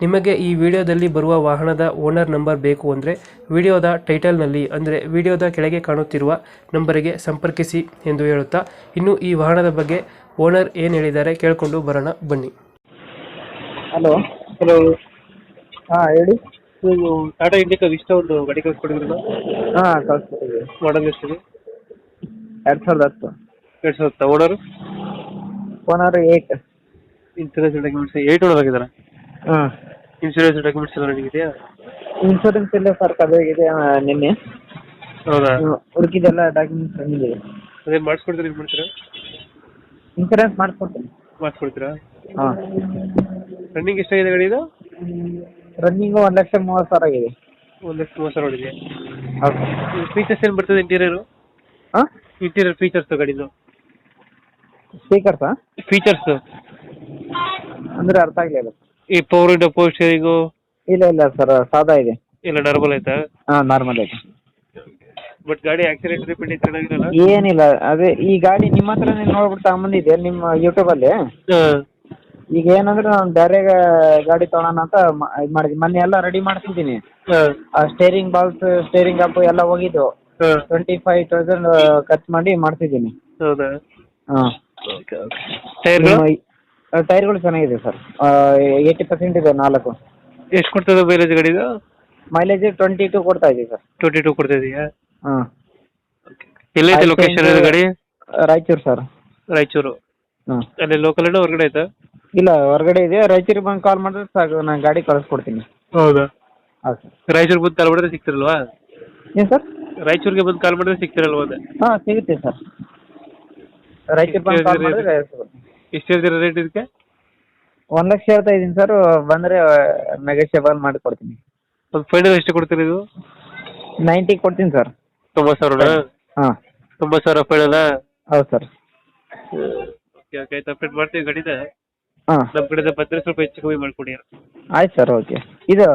ನಿಮಗೆ ಈ ವಿಡಿಯೋದಲ್ಲಿ ಬರುವ ವಾಹನದ ಓನರ್ ನಂಬರ್ ಬೇಕು ಅಂದರೆ ವಿಡಿಯೋದ ಟೈಟಲ್ನಲ್ಲಿ ಅಂದರೆ ವಿಡಿಯೋದ ಕೆಳಗೆ ಕಾಣುತ್ತಿರುವ ನಂಬರಿಗೆ ಸಂಪರ್ಕಿಸಿ ಎಂದು ಹೇಳುತ್ತಾ ಇನ್ನು ಈ ವಾಹನದ ಬಗ್ಗೆ ಓನರ್ ಏನು ಹೇಳಿದ್ದಾರೆ ಕೇಳಿಕೊಂಡು ಬರೋಣ ಬನ್ನಿ. ಹಲೋ. ಹಲೋ. ಹಾಂ ಹೇಳಿ. ಟಾಟಾ ಇಂಡಿಕಾ ಇಷ್ಟ ಒಂದು ಗಾಡಿ ಕಳಿಸ್ಕೊಡಿದ್ರಲ್ಲ ಹಾಂ ಕಳಿಸ್ಕೊಟ್ಟಿದ್ದೀವಿ. ಮಾಡಲ್ ಎಷ್ಟಿದೆ ಎರಡು ಸಾವಿರದ ಹತ್ತು. ಎರಡು ಸಾವಿರ owner owner eight insurance eight eight owner ಆಗಿದ್ದಾರೆ ಹಾಂ. ಇನ್ಶೂರೆನ್ಸ್ ಡಾಕ್ಯುಮೆಂಟ್ಸ್ ಎಲ್ಲ ರೆಡಿ ಇದೆಯಾ ಇನ್ಶೂರೆನ್ಸ್ ಎಲ್ಲ ಸರ್ ಕದಾಗಿದೆ ನಿನ್ನೆ. ಹೌದಾ? ಹುಡುಕಿದೆಲ್ಲ ಡಾಕ್ಯುಮೆಂಟ್ಸ್ ಬಂದಿದೆ ಅದೇ ಮಾಡಿಸ್ಕೊಡ್ತೀರಿ ಇದು ಮಾಡ್ತೀರಾ? ಇನ್ಶೂರೆನ್ಸ್ ಮಾಡಿಸ್ಕೊಡ್ತೀನಿ. ಮಾಡಿಸ್ಕೊಡ್ತೀರಾ? ಹಾಂ. ರನ್ನಿಂಗ್ ಎಷ್ಟಾಗಿದೆ ಗಾಡಿ ಇದು? ರನ್ನಿಂಗು ಒಂದು ಲಕ್ಷ ಮೂವತ್ತು ಸಾವಿರ ಆಗಿದೆ. ಒಂದು ಲಕ್ಷ ಮೂವತ್ತು ಸಾವಿರ ಹೊಡಿದೆ ಹೌದು. ಫೀಚರ್ಸ್ ಏನು ಬರ್ತದೆ ಇಂಟೀರಿಯರು ಹಾಂ ಇಂಟೀರಿಯರ್ ಫೀಚರ್ಸ್ ಗಾಡಿದು. ಸ್ಪೀಕರ್ಸಾ ಫೀಚರ್ಸ್ ಅಂದರೆ ಅರ್ಥ ಆಗಲಿಲ್ಲ. ಈ ಪವರ್ ಪವರ್ ಸ್ಟೇರಿಂಗು ಇಲ್ಲ ಇಲ್ಲ ಸರ್ ಸಾದಾ ಇದೆ. ಇಲ್ಲ ಡರ್ಬಲ್ ಐತಾ? ಹಾ ನಾರ್ಮಲ್ ಐತೆ. ಬಟ್ ಗಾಡಿ ಆಕ್ಸಿಡೆಂಟ್ ರಿಪೇರಿ ಚೆನ್ನಾಗಿರಲ್ಲ? ಏನಿಲ್ಲ ಅದೇ ಈ ಗಾಡಿ ನಿಮ್ಮ ನೀವು ನೋಡ್ಬಿಟ್ಟು ತಗೊಂಬಂದಿದ್ದೆ ನಿಮ್ಮ ಯೂಟ್ಯೂಬಲ್ಲಿ ಈಗ ಏನಂದ್ರೆ ನಾನು ಬೇರೆ ಗಾಡಿ ತಗೋಣ ಅಂತ ಇದು ಮಾಡಿದ್ವಿ ಮೊನ್ನೆ ಎಲ್ಲ ರೆಡಿ ಮಾಡ್ತಿದ್ದೀನಿ. ಸ್ಟೇರಿಂಗ್ ಬಾಲ್ಸ್ ಸ್ಟೇರಿಂಗ್ ಅಪ್ ಎಲ್ಲ ಹೋಗಿದ್ದು. ಟ್ವೆಂಟಿ ಫೈವ್ ತೌಸಂಡ್ ಖರ್ಚು ಮಾಡಿ ಮಾಡ್ತಿದ್ದೀನಿ. ಹೌದಾ? ಹಾಂ. ಟೈರ್ಗಳು ಟೈರ್ಗಳು ಚೆನ್ನಾಗಿದೆ ಸರ್. ಏಯ್ಟಿ ಪರ್ಸೆಂಟ್ ಇದೆ ನಾಲ್ಕು. ಎಷ್ಟು ಕೊಡ್ತದೆ ಮೈಲೇಜ್ ಗಾಡಿದು? ಮೈಲೇಜ್ ಟ್ವೆಂಟಿ ಟು ಕೊಡ್ತಾ ಇದೆ ಸರ್. ಟ್ವೆಂಟಿ ಟೂ ಕೊಡ್ತಾ ಇದೆಯಾ? ಹಾಂ. ಎಲ್ಲೈತೆ ಲೊಕೇಶನ್ ಇದು ಗಾಡಿ? ರಾಯಚೂರು ಸರ್. ರಾಯಚೂರು. ಹಾಂ. ಅಲ್ಲಿ ಲೋಕಲ್ ಏನೋ ಹೊರಗಡೆ ಆಯ್ತಾ ಇಲ್ಲ ಹೊರಗಡೆ ಇದೆ. ರಾಯಚೂರಿಗೆ ಬಂದು ಕಾಲ್ ಮಾಡಿದ್ರೆ ಸಾಕು ನಾನು ಗಾಡಿ ಕಳಿಸ್ಕೊಡ್ತೀನಿ. ಹೌದಾ? ಹಾಂ ಸರ್. ರಾಯಚೂರಿಗೆ ಬಂದು ಕಾಲ್ ಮಾಡಿದ್ರೆ ಸಿಗ್ತಿರಲ್ವಾ? ಏನು ಸರ್? ರಾಯಚೂರಿಗೆ ಬಂದು ಕಾಲ್ ಮಾಡಿದ್ರೆ ಸಿಗ್ತಿರಲ್ವಾ ಅದೇ? ಹಾಂ ಸಿಗುತ್ತೆ ಸರ್. ರಾಯಚೂರು ಬಂದು ಕಾಲ್ ಮಾಡಿದ್ರೆ ಎಷ್ಟು ಹೇಳ್ತೀರಾ ರೇಟ್ ಇದಕ್ಕೆ? ಒಂದ್ ಲಕ್ಷ ಹೇಳ್ತಾ ಇದ್ದೀನಿ ಸರ್ ಬಂದ್ರೆ ನೆಗೋಷಿಯಬಲ್ ಮಾಡಿ ಕೊಡ್ತೀನಿ. ಒಂದು ಫೈನಲ್ ಎಷ್ಟು ಕೊಡ್ತೀರಿ ಇದು? ನೈಂಟಿ ಕೊಡ್ತೀನಿ ಸರ್ ತೊಂಬತ್ತು ಸಾವಿರ ಹಾ. ತೊಂಬತ್ತು ಸಾವಿರ ಫೈನಲ್ ಹೌದು ಸರ್ ಓಕೆ ಓಕೆ ಆಯ್ತು. ಅಪ್ಡೇಟ್ ಮಾಡ್ತೀವಿ ಗಾಡಿನ ಹಾಂ. ನಮ್ಮ ಕಡೆಯಿಂದ ಬಂದರೆ ಸ್ವಲ್ಪ ಹೆಚ್ಚು ಕಮ್ಮಿ ಮಾಡಿಕೊಡಿ ಆಯ್ತು ಸರ್ ಓಕೆ ಇದು